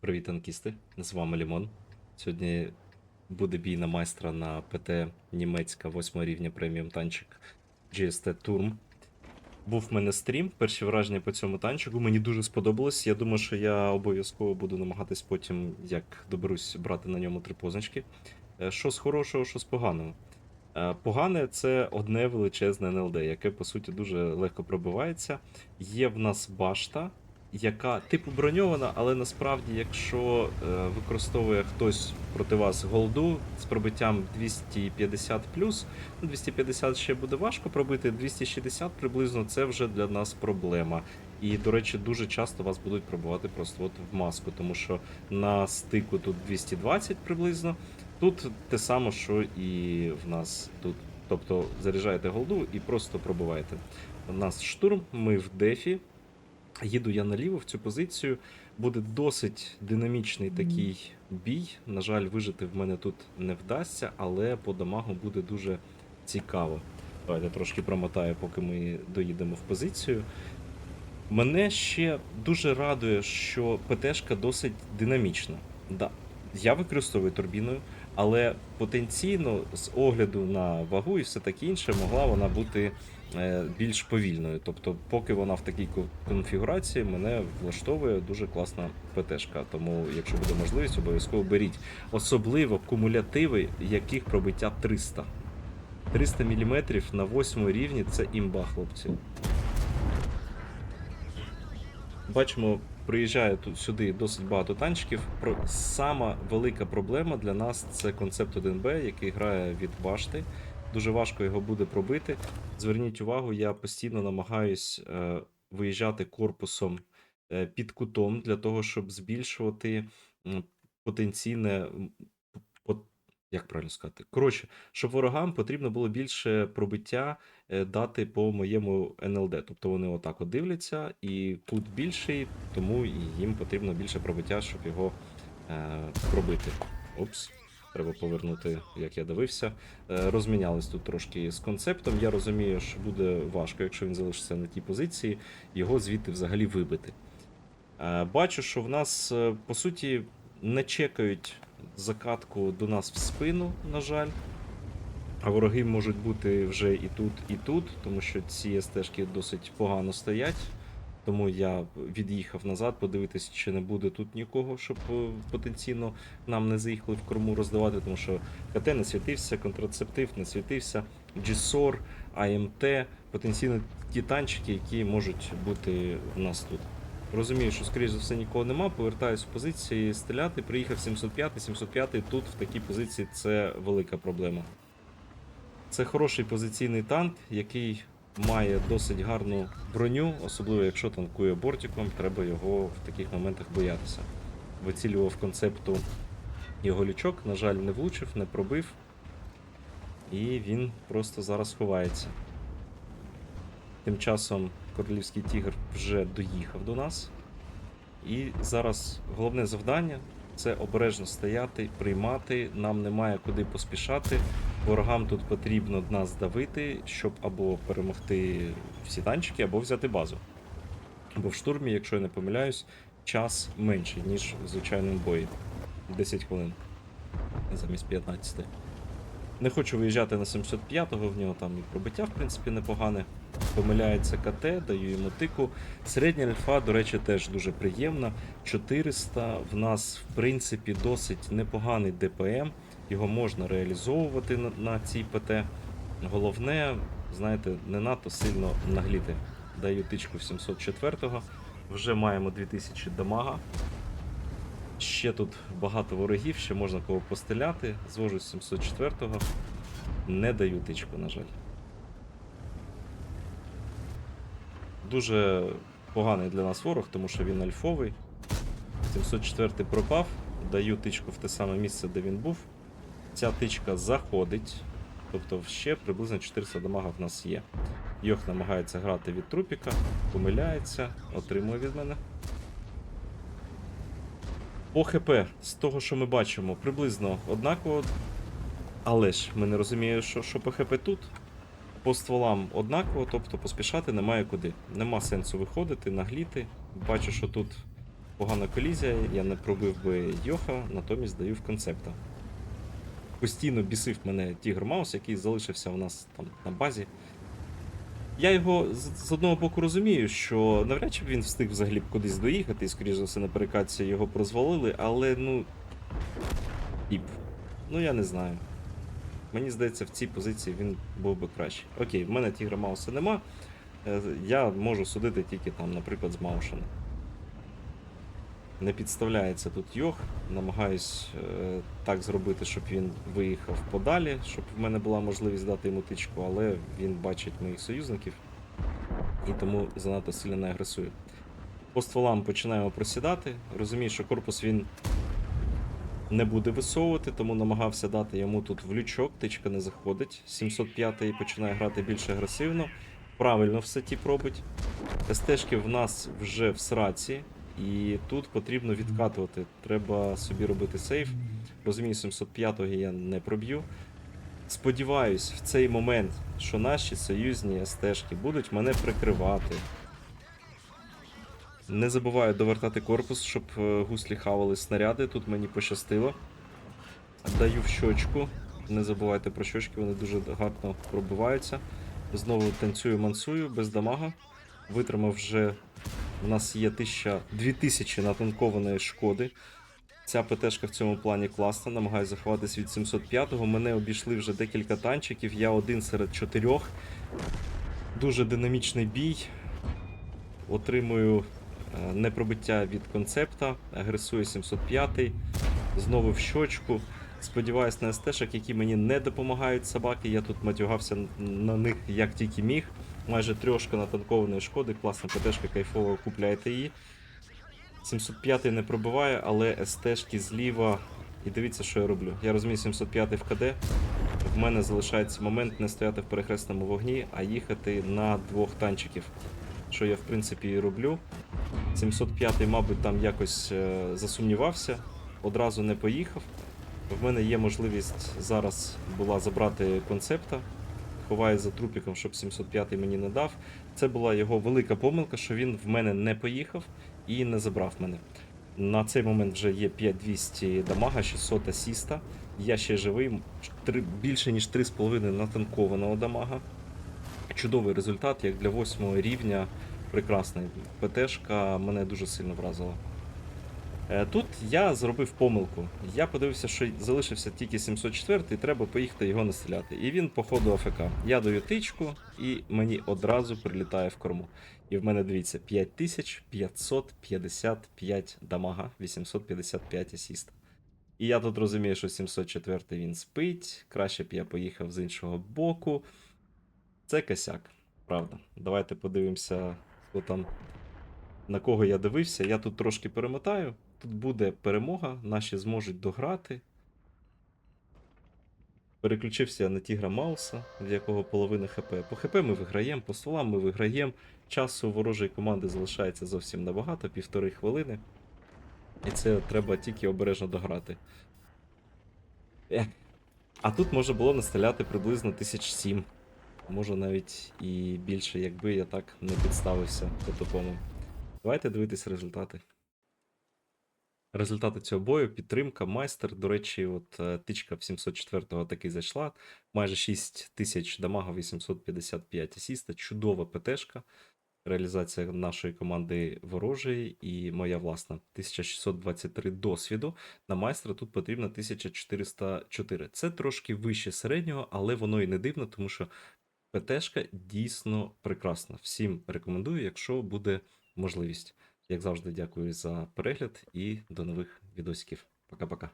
Привіт, танкісти! З вами Лімон. Сьогодні буде бій на майстра на ПТ німецька 8 рівня преміум танчик GST Turm. Був в мене стрім, перші враження по цьому танчику. Мені дуже сподобалось. Я думаю, що я обов'язково буду намагатись потім, як доберусь, брати на ньому три позначки. Е, Що з хорошого, що з поганого. Е, Погане це одне величезне НЛД, яке по суті дуже легко пробивається. Є в нас башта, яка типу броньована, але насправді, якщо е, використовує хтось проти вас голду з пробиттям 250 ну 250 ще буде важко пробити, 260 приблизно це вже для нас проблема. І, до речі, дуже часто вас будуть пробувати просто от в маску, тому що на стику тут 220 приблизно. Тут те саме, що і в нас тут. Тобто заряджаєте голду і просто пробиваєте. У нас штурм, ми в дефі. Їду я наліво в цю позицію. Буде досить динамічний такий бій. На жаль, вижити в мене тут не вдасться, але по дамагу буде дуже цікаво. Давайте трошки промотаю, поки ми доїдемо в позицію. Мене ще дуже радує, що ПТшка досить динамічна. Да, я використовую турбіною, але потенційно, з огляду на вагу і все таке інше, могла вона бути більш повільною. Тобто, поки вона в такій конфігурації, мене влаштовує дуже класна ПТшка. Тому, якщо буде можливість, обов'язково беріть. Особливо кумулятиви, яких пробиття 300. 300 мм на 8 рівні це імба, хлопці. Бачимо, приїжджає тут сюди досить багато танчиків. Сама велика проблема для нас це концепт 1Б, який грає від башти. Дуже важко його буде пробити. Зверніть увагу, я постійно намагаюсь е, виїжджати корпусом е, під кутом для того, щоб збільшувати потенційне. Як правильно сказати? Коротше, щоб ворогам потрібно було більше пробиття е, дати по моєму НЛД. Тобто вони отак от дивляться, і кут більший, тому їм потрібно більше пробиття, щоб його е, пробити. Опс, треба повернути, як я дивився. Е, розмінялись тут трошки з концептом. Я розумію, що буде важко, якщо він залишиться на тій позиції, його звідти взагалі вибити. Е, бачу, що в нас, е, по суті, не чекають закатку до нас в спину, на жаль. А вороги можуть бути вже і тут, і тут, тому що ці стежки досить погано стоять. Тому я від'їхав назад, подивитися, чи не буде тут нікого, щоб е, потенційно нам не заїхали в корму роздавати, тому що КТ не світився, контрацептив не світився, GSOR, АМТ, потенційно ті танчики, які можуть бути в нас тут. Розумію, що скоріш за все нікого нема, повертаюсь в позиції стріляти. Приїхав 705, 705 тут в такій позиції це велика проблема. Це хороший позиційний танк, який має досить гарну броню, особливо якщо танкує бортиком, треба його в таких моментах боятися. Вицілював концепту його лючок, на жаль, не влучив, не пробив. І він просто зараз ховається. Тим часом королівський тігр вже доїхав до нас. І зараз головне завдання це обережно стояти, приймати. Нам немає куди поспішати. Ворогам тут потрібно нас давити, щоб або перемогти всі танчики, або взяти базу. Бо в штурмі, якщо я не помиляюсь, час менший, ніж в звичайному бої. 10 хвилин замість 15. Не хочу виїжджати на 705-го, в нього там і пробиття, в принципі, непогане. Помиляється КТ, даю йому тику. Середня альфа, до речі, теж дуже приємна. 400 в нас, в принципі, досить непоганий ДПМ. Його можна реалізовувати на, цій ПТ. Головне, знаєте, не надто сильно нагліти. Даю тичку 704-го. Вже маємо 2000 дамага. Ще тут багато ворогів, ще можна кого постріляти. Звожу з 704-го. Не даю тичку, на жаль. Дуже поганий для нас ворог, тому що він альфовий. 704 пропав, даю тичку в те саме місце, де він був. Ця тичка заходить. Тобто ще приблизно 400 дамага в нас є. Йох намагається грати від трупіка, помиляється, отримує від мене. По ХП, з того, що ми бачимо, приблизно однаково. Але ж ми не розуміємо, що, що по ХП тут. По стволам однаково, тобто поспішати немає куди. Нема сенсу виходити, нагліти. Бачу, що тут Погана колізія, я не пробив би Йоха, натомість даю в концепта. Постійно бісив мене Тігр Маус, який залишився у нас там на базі. Я його з, одного боку розумію, що навряд чи він встиг взагалі кудись доїхати, і, скоріш за все, на перекатці його прозвалили, але ну. Тіп. Ну я не знаю. Мені здається, в цій позиції він був би краще. Окей, в мене Тігра Мауса нема. Е, Я можу судити тільки там, наприклад, з Маушена. Не підставляється тут Йох. Намагаюсь е, так зробити, щоб він виїхав подалі, щоб в мене була можливість дати йому тичку, але він бачить моїх союзників і тому занадто сильно не агресує. По стволам починаємо просідати. Розумію, що корпус він не буде висовувати, тому намагався дати йому тут в лючок, тичка не заходить. 705-й починає грати більш агресивно. Правильно все тіп робить. СТшки в нас вже в сраці, і тут потрібно відкатувати. Треба собі робити сейф. Розумію, 705-го я не проб'ю. Сподіваюсь, в цей момент, що наші союзні СТшки будуть мене прикривати. Не забуваю довертати корпус, щоб е, гуслі хавали снаряди. Тут мені пощастило. Даю в щочку. Не забувайте про щочки, вони дуже гарно пробиваються. Знову танцюю мансую без дамага. Витримав вже. У нас є 1000, 2000 натанкованої шкоди. Ця ПТшка в цьому плані класна, намагаюся заховатись від 705-го. Мене обійшли вже декілька танчиків, я один серед чотирьох. Дуже динамічний бій. Отримую е, непробиття від концепта, агресує 705-й, знову в щочку. Сподіваюсь на СТшок, які мені не допомагають собаки. Я тут матюгався на них як тільки міг. Майже трьошка натанкованої шкоди, класна ПТшка, кайфово купляйте її. 705 не пробиває, але СТшки зліва. І дивіться, що я роблю. Я розумію, 705 в КД. В мене залишається момент не стояти в перехресному вогні, а їхати на двох танчиків. Що я в принципі і роблю. 705, мабуть, там якось е, засумнівався, одразу не поїхав. В мене є можливість зараз була забрати концепта. Ховаю за трупіком, щоб 705 мені не дав. Це була його велика помилка, що він в мене не поїхав і не забрав мене. На цей момент вже є 5200 дамага, 600 асіста. Я ще живий, три- більше ніж 3,5 натанкованого дамага. Чудовий результат, як для 8 рівня. Прекрасний. ПТшка мене дуже сильно вразила. Е, Тут я зробив помилку. Я подивився, що залишився тільки 704 і треба поїхати його настріляти. І він, по ходу АФК. Я даю тичку, і мені одразу прилітає в корму. І в мене дивіться, 5555 дамага, 855 асіст. І я тут розумію, що 704 він спить. Краще б я поїхав з іншого боку. Це косяк, правда. Давайте подивимося, хто там на кого я дивився. Я тут трошки перемотаю. Тут буде перемога, наші зможуть дограти. Переключився на Тігра Мауса, в якого половина ХП. По ХП ми виграємо, по столам ми виграємо. Часу ворожої команди залишається зовсім небагато, півтори хвилини. І це треба тільки обережно дограти. А тут може було настріляти приблизно 1007. Може навіть і більше, якби я так не підставився по тупому. Давайте дивитись результати. Результати цього бою, підтримка, майстер. До речі, от е, тичка в 704-го таки зайшла. Майже 6 тисяч дамага, 855 асіста. Чудова ПТшка. Реалізація нашої команди ворожої і моя власна 1623 досвіду. На майстра тут потрібно 1404. Це трошки вище середнього, але воно і не дивно, тому що ПТшка дійсно прекрасна. Всім рекомендую, якщо буде можливість. Як завжди, дякую за перегляд і до нових відосиків. Пока-пока.